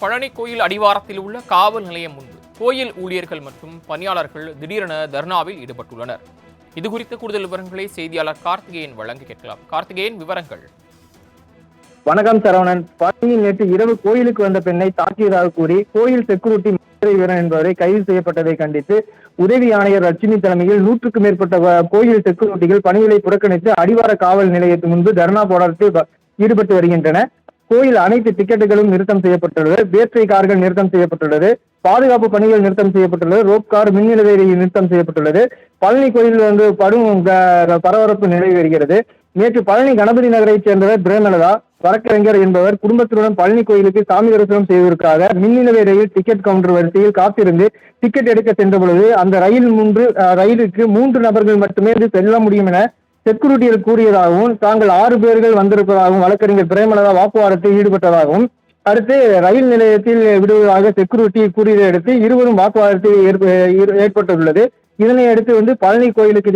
பழனி கோயில் அடிவாரத்தில் உள்ள காவல் நிலையம் முன்பு கோயில் ஊழியர்கள் மற்றும் பணியாளர்கள் திடீரென தர்ணாவில் ஈடுபட்டுள்ளனர். இது குறித்த கூடுதல் விவரங்களை செய்தியாளர் கார்த்திகேயன் வழங்கி கேட்கலாம். கார்த்திகேயன் விவரங்கள். வணக்கம் சரவணன். பழனியில் நேற்று இரவு கோயிலுக்கு வந்த பெண்ணை தாக்கியதாக கூறி கோயில் செக்யூரிட்டி மதுரை வீரன் என்பவரை கைது செய்யப்பட்டதை கண்டித்து உதவி ஆணையர் லட்சுமி தலைமையில் நூற்றுக்கும் மேற்பட்ட கோயில் செக்யூரிட்டிகள் பணிகளை புறக்கணித்து அடிவார காவல் நிலையத்தின் முன்பு தர்ணா போராட்டத்தில் ஈடுபட்டு வருகின்றன கோயில் அனைத்து டிக்கெட்டுகளும் நிறுத்தம் செய்யப்பட்டுள்ளது. பேட்டரி கார்கள் நிறுத்தம் செய்யப்பட்டுள்ளது. பாதுகாப்பு பணிகள் நிறுத்தம் செய்யப்பட்டுள்ளது. ரோப் கார் மின் நிலைய நிறுத்தம் செய்யப்பட்டுள்ளது. பழனி கோயில் வந்து படும் பரபரப்பு நிலவி வருகிறது. நேற்று பழனி கணபதி நகரைச் சேர்ந்தவர் பிரேமலதா வழக்கறிஞர் என்பவர் குடும்பத்துடன் பழனி கோயிலுக்கு சாமி தரிசனம் செய்வதற்காக மின்னிலவை ரயில் டிக்கெட் கவுண்டர் வரிசையில் காத்திருந்து டிக்கெட் எடுக்க சென்ற பொழுது அந்த ரயில் மூன்று ரயிலுக்கு மூன்று நபர்கள் மட்டுமே இது செல்ல முடியும் என செக்யூரிட்டியில் கூறியதாகவும் தாங்கள் ஆறு பேர்கள் வந்திருப்பதாகவும் வழக்கறிஞர் பிரேமலதா வாக்குவாதத்தில் ஈடுபட்டதாகவும் அடுத்து ரயில் நிலையத்தில் விடுவதாக செக்யூரிட்டி கூறியதை அடுத்து இருவரும் வாக்குவாதத்தில் ஏற்ப- ஏற்பட்டுள்ளது. இதனை அடுத்து வந்து பழனி கோயிலுக்கு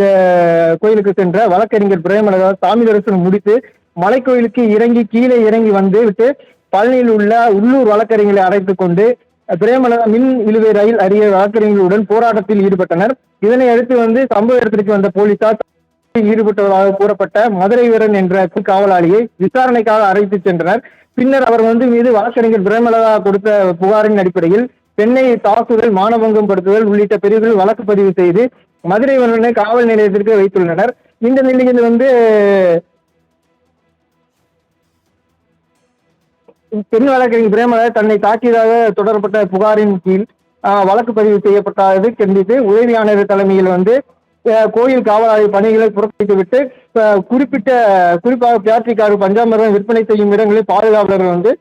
கோயிலுக்கு சென்ற வழக்கறிஞர் பிரேமலதா சாமி தரிசனம் முடித்து மலைக்கோயிலுக்கு இறங்கி கீழே இறங்கி வந்து விட்டு பழனியில் உள்ள உள்ளூர் வழக்கறிஞர்களை அழைத்துக் கொண்டு பிரேமலதா மின் இழுவை ரயில் அரிய வழக்கறிஞர்களுடன் போராட்டத்தில் ஈடுபட்டனர். இதனை அடுத்து வந்து சம்பவ இடத்திற்கு வந்த போலீசார் ஈடுபட்டவராக கூறப்பட்ட மதுரை வீரன் என்ற காவலாளியை விசாரணைக்காக அழைத்து சென்றனர். பின்னர் அவர் வந்து மீது வழக்கறிஞர் பிரேமலதா கொடுத்த புகாரின் அடிப்படையில் பெண்ணை தாக்குதல் மானபங்கம் படுத்துதல் உள்ளிட்ட பிரிவுகள் வழக்கு பதிவு செய்து மதுரை வீரனை காவல் நிலையத்திற்கு வைத்துள்ளனர். இந்த நிலையில் வந்து பெண் வழக்கறிஞர் பிரேமலதா தன்னை தாக்கியதாக தொடரப்பட்ட புகாரின் கீழ் வழக்கு பதிவு செய்யப்பட்டது கண்டித்து உதவி ஆணையர் தலைமையில் வந்து கோயில் காவலாளி பணிகளை புறக்கணித்துவிட்டு குறிப்பிட்ட குறிப்பாக பியாட்ரிக்காரு பஞ்சாமிரம் விற்பனை செய்யும் இடங்களில் பாதுகாவலர்கள் வந்து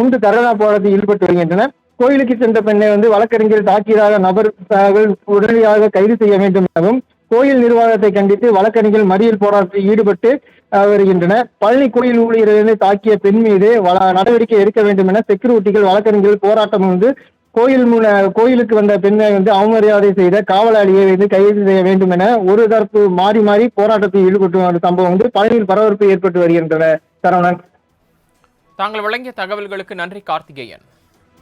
உண்டு தரணா போராட்டத்தில் ஈடுபட்டு வருகின்றனர். கோயிலுக்கு சென்ற பெண்ணை வந்து வழக்கறிஞர் தாக்கியதாக நபர்கள் உடனடியாக கைது செய்ய வேண்டும் எனவும் கோயில் நிர்வாகத்தை கண்டித்து வழக்கறிஞர்கள் மறியல் போராட்டத்தில் ஈடுபட்டு வருகின்றனர். பழனி கோயில் ஊழியர்களை தாக்கிய பெண் மீது நடவடிக்கை எடுக்க வேண்டும் என செக்யூரிட்டிகள் வழக்கறிஞர்கள் போராட்டம் வந்து கோயில் மூல கோயிலுக்கு வந்த பெண்ணை வந்து அவமரியாதை செய்த காவலாளியை வந்து கைது செய்ய வேண்டும் என ஒரு தரப்பு மாறி மாறி போராட்டத்தில் ஈடுபட்டு வந்த சம்பவம் வந்து பழனியில் பரபரப்பு ஏற்பட்டு வருகின்றன. சரவணன். தாங்கள் வழங்கிய தகவல்களுக்கு நன்றி கார்த்திகேயன்.